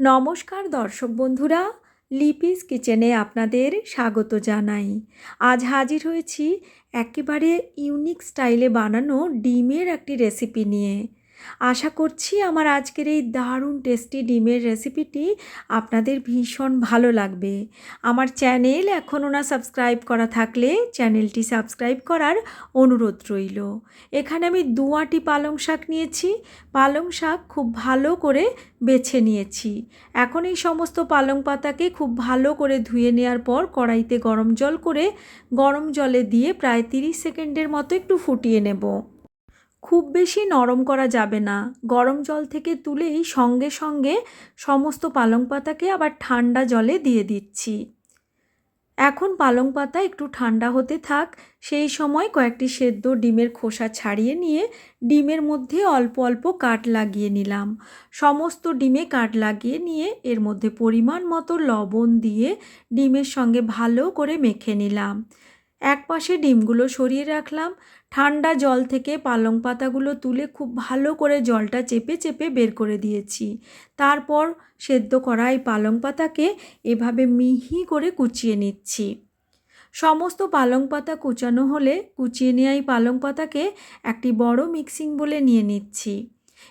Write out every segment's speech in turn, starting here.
নমস্কার দর্শক বন্ধুরা, লিপিস কিচেনে আপনাদের স্বাগত জানাই। আজ হাজির হয়েছি একেবারে ইউনিক স্টাইলে বানানো ডিমের একটি রেসিপি নিয়ে। আশা করছি আমার আজকের এই দারুণ টেস্টি ডিমের রেসিপিটি আপনাদের ভীষণ ভালো লাগবে। আমার চ্যানেল এখনও না সাবস্ক্রাইব করা থাকলে চ্যানেলটি সাবস্ক্রাইব করার অনুরোধ রইল। এখানে আমি দুয়াটি পালং শাক নিয়েছি। পালং শাক খুব ভালো করে বেছে নিয়েছি। এখন এই সমস্ত পালং পাতাকে খুব ভালো করে ধুয়ে নেওয়ার পর কড়াইতে গরম জল করে গরম জলে দিয়ে প্রায় তিরিশ সেকেন্ডের মতো একটু ফুটিয়ে নেব। খুব বেশি নরম করা যাবে না। গরম জল থেকে তুলেই সঙ্গে সঙ্গে সমস্ত পালং পাতাকে আবার ঠান্ডা জলে দিয়ে দিচ্ছি। এখন পালং পাতা একটু ঠান্ডা হতে থাক, সেই সময় কয়েকটি সেদ্ধ ডিমের খোসা ছাড়িয়ে নিয়ে ডিমের মধ্যে অল্প অল্প কাট লাগিয়ে নিলাম। সমস্ত ডিমে কাট লাগিয়ে নিয়ে এর মধ্যে পরিমাণ মতো লবণ দিয়ে ডিমের সঙ্গে ভালো করে মেখে নিলাম। এক পাশে ডিমগুলো সরিয়ে রাখলাম। ঠান্ডা জল থেকে পালং পাতাগুলো তুলে খুব ভালো করে জলটা চেপে চেপে বের করে দিয়েছি। তারপর সেদ্ধ করা এই পালং পাতাকে এভাবে মিহি করে কুচিয়ে নিচ্ছি। সমস্ত পালং পাতা কুচানো হলে কুচিয়ে নেওয়া এই পালং পাতাকে একটি বড় মিক্সিং বলে নিয়ে নিচ্ছি।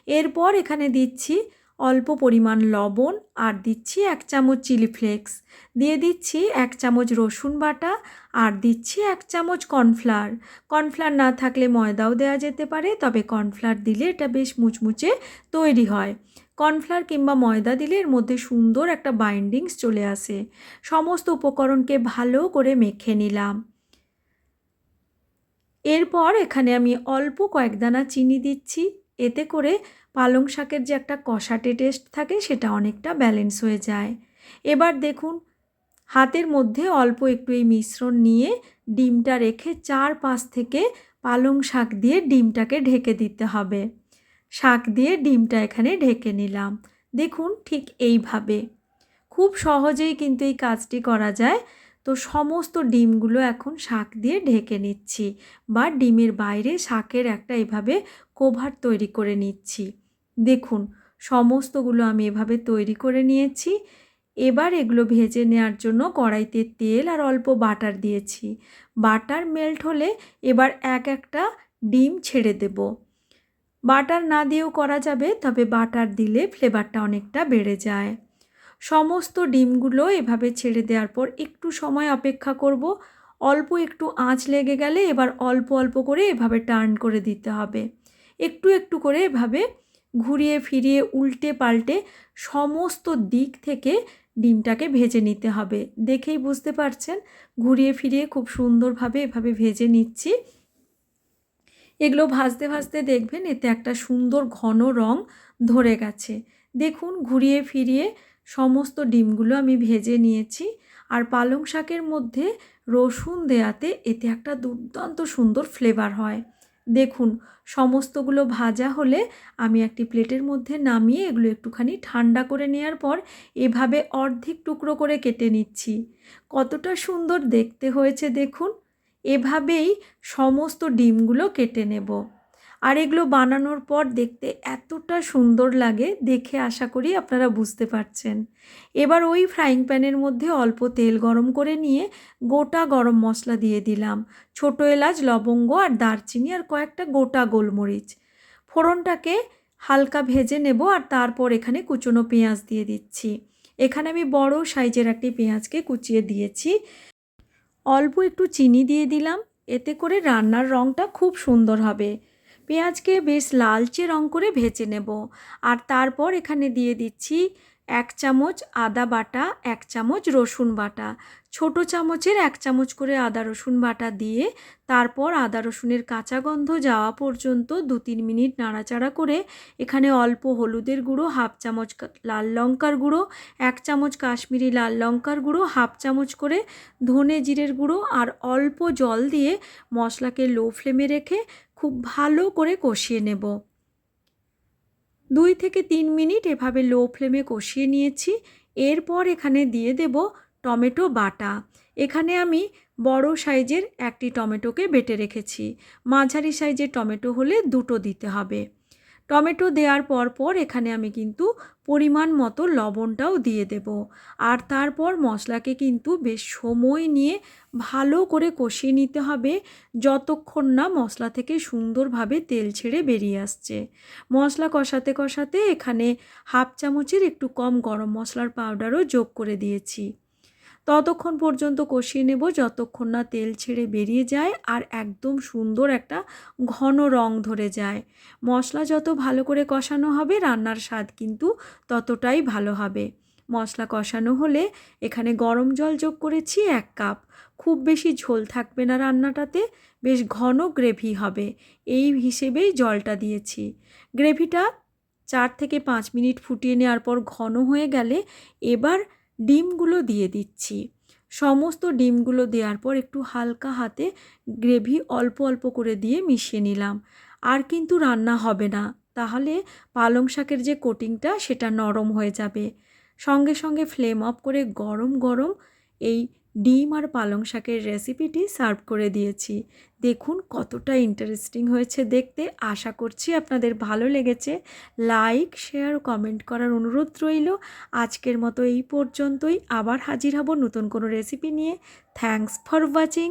এরপর এখানে দিচ্ছি অল্প পরিমাণ লবণ আর দিচ্ছি এক চামচ চিলি ফ্লেক্স। দিয়ে দিচ্ছি এক চামচ রসুন বাটা আর দিচ্ছি এক চামচ কর্নফ্লাওয়ার। কর্নফ্লাওয়ার না থাকলে ময়দাও দেওয়া যেতে পারে, তবে কর্নফ্লাওয়ার দিলে এটা বেশ মুচমুচে তৈরি হয়। কর্নফ্লাওয়ার কিংবা ময়দা দিলে এর মধ্যে সুন্দর একটা বাইন্ডিংস চলে আসে। সমস্ত উপকরণকে ভালো করে মেখে নিলাম। এরপর এখানে আমি অল্প কয়েক দানা চিনি দিচ্ছি। এতে করে পালং শাকের যে একটা কষাটে টেস্ট থাকে, সেটা অনেকটা ব্যালেন্স হয়ে যায়। এবার দেখুন, হাতের মধ্যে অল্প একটু এই মিশ্রণ নিয়ে ডিমটা রেখে চার পাশ থেকে পালং শাক দিয়ে ডিমটাকে ঢেকে দিতে হবে। শাক দিয়ে ডিমটা এখানে ঢেকে নিলাম। দেখুন ঠিক এইভাবে। খুব সহজেই কিন্তু এই কাজটি করা যায়। তো সমস্ত ডিমগুলো এখন শাক দিয়ে ঢেকে নিচ্ছি বা ডিমের বাইরে শাকের একটা এভাবে কোভার তৈরি করে নিচ্ছি। দেখুন, সমস্তগুলো আমি এভাবে তৈরি করে নিয়েছি। এবার এগুলো ভেজে নেওয়ার জন্য কড়াইতে তেল আর অল্প বাটার দিয়েছি। বাটার মেল্ট হলে এবার এক একটা ডিম ছেড়ে দেব। বাটার না দিয়েও করা যাবে, তবে বাটার দিলে ফ্লেভারটা অনেকটা বেড়ে যায়। সমস্ত ডিমগুলো এভাবে ছেড়ে দেওয়ার পর একটু সময় অপেক্ষা করব। অল্প একটু আঁচ লেগে গেলে এবার অল্প অল্প করে এভাবে টার্ন করে দিতে হবে। একটু একটু করে এভাবে ঘুরিয়ে ফিরিয়ে উল্টে পাল্টে সমস্ত দিক থেকে ডিমটাকে ভেজে নিতে হবে। দেখেই বুঝতে পারছেন? ঘুরিয়ে ফিরিয়ে খুব সুন্দরভাবে এভাবে ভেজে নিচ্ছি। এগুলো ভাজতে ভাজতে দেখবেন এতে একটা সুন্দর ঘন রং ধরে গেছে। দেখুন, ঘুরিয়ে ফিরিয়ে সমস্ত ডিমগুলো আমি ভেজে নিয়েছি। আর পালং শাকের মধ্যে রসুন দেয়াতে এতে একটা দুর্দান্ত সুন্দর ফ্লেভার হয়। দেখুন, সমস্তগুলো ভাজা হলে আমি একটি প্লেটের মধ্যে নামিয়ে এগুলো একটুখানি ঠান্ডা করে নেওয়ার পর এভাবে অর্ধেক টুকরো করে কেটে নিচ্ছি। কতটা সুন্দর দেখতে হয়েছে দেখুন। এভাবেই সমস্ত ডিমগুলো কেটে নেব। আর এগুলো বানানোর পর দেখতে এতটা সুন্দর লাগে, দেখে আশা করি আপনারা বুঝতে পারছেন। এবার ওই ফ্রাইং প্যানের মধ্যে অল্প তেল গরম করে নিয়ে গোটা গরম মশলা দিয়ে দিলাম। ছোটো এলাচ, লবঙ্গ আর দারচিনি আর কয়েকটা গোটা গোলমরিচ। ফোড়নটাকে হালকা ভেজে নেব আর তারপর এখানে কুচনো পেঁয়াজ দিয়ে দিচ্ছি। এখানে আমি বড় সাইজের একটি পেঁয়াজকে কুচিয়ে দিয়েছি। অল্প একটু চিনি দিয়ে দিলাম। এতে করে রান্নার রঙটা খুব সুন্দর হবে। পেঁয়াজকে বেশ লালচে রং করে ভেজে নেব। আর তারপর এখানে দিয়ে দিচ্ছি এক চামচ আদা বাটা, এক চামচ রসুন বাটা। ছোট চামচের এক চামচ করে আদা রসুন বাটা দিয়ে তারপর আদা রসুনের কাঁচা গন্ধ যাওয়া পর্যন্ত দু তিন মিনিট নাড়াচাড়া করে এখানে অল্প হলুদের গুঁড়ো, হাফ চামচ লাল লঙ্কার গুঁড়ো, এক চামচ কাশ্মীরি লাল লঙ্কার গুঁড়ো, হাফ চামচ করে ধনে জিরের গুঁড়ো আর অল্প জল দিয়ে মশলাকে লো ফ্লেমে রেখে খুব ভালো করে কষিয়ে নেব। দুই থেকে তিন মিনিট এভাবে লো ফ্লেমে কষিয়ে নিয়েছি। এরপর এখানে দিয়ে দেব টমেটো বাটা। এখানে আমি বড় সাইজের একটি টমেটোকে বেটে রেখেছি। মাঝারি সাইজের টমেটো হলে দুটো দিতে হবে। টমেটো দেওয়ার পর পর এখানে আমি কিন্তু পরিমাণ মতো লবণটাও দিয়ে দেব। আর তারপর মশলাকে কিন্তু বেশ সময় নিয়ে ভালো করে কষিয়ে নিতে হবে, যতক্ষণ না মশলা থেকে সুন্দরভাবে তেল ছেড়ে বেরিয়ে আসছে। মশলা কষাতে কষাতে এখানে হাফ চামচের একটু কম গরম মশলার পাউডারও যোগ করে দিয়েছি। ততক্ষণ পর্যন্ত কষিয়ে নেব। যতক্ষণ না তেল ছেড়ে বেরিয়ে যায় আর একদম সুন্দর একটা ঘন রং ধরে যায়। মশলা যত ভালো করে কষানো হবে রান্নার স্বাদ কিন্তু ততটাই ভালো হবে। মশলা কষানো হলে এখানে গরম জল যোগ করেছি এক কাপ। খুব বেশি ঝোল থাকবে না রান্নাটাতে, বেশ ঘন গ্রেভি হবে। এই হিসেবেই জলটা দিয়েছি। গ্রেভিটা চার থেকে পাঁচ মিনিট ফুটিয়ে নেওয়ার পর ঘন হয়ে গেলে এবার ডিমগুলো দিয়ে দিচ্ছি। সমস্ত ডিমগুলো দেওয়ার পর একটু হালকা হাতে গ্রেভি অল্প অল্প করে দিয়ে মিশিয়ে নিলাম। আর কিন্তু রান্না হবে না। তাহলে পালং শাকের যে কোটিংটা সেটা নরম হয়ে যাবে। সঙ্গে সঙ্গে ফ্লেম অফ করে গরম গরম এই ডিম আর পালং শাকের রেসিপিটি সার্ভ করে দিয়েছি। দেখুন কতটা ইন্টারেস্টিং হয়েছে দেখতে। আশা করছি আপনাদের ভালো লেগেছে। লাইক শেয়ার কমেন্ট করার অনুরোধ রইল। আজকের মতো এই পর্যন্তই। আবার হাজির হব নতুন কোনো রেসিপি নিয়ে। Thanks for watching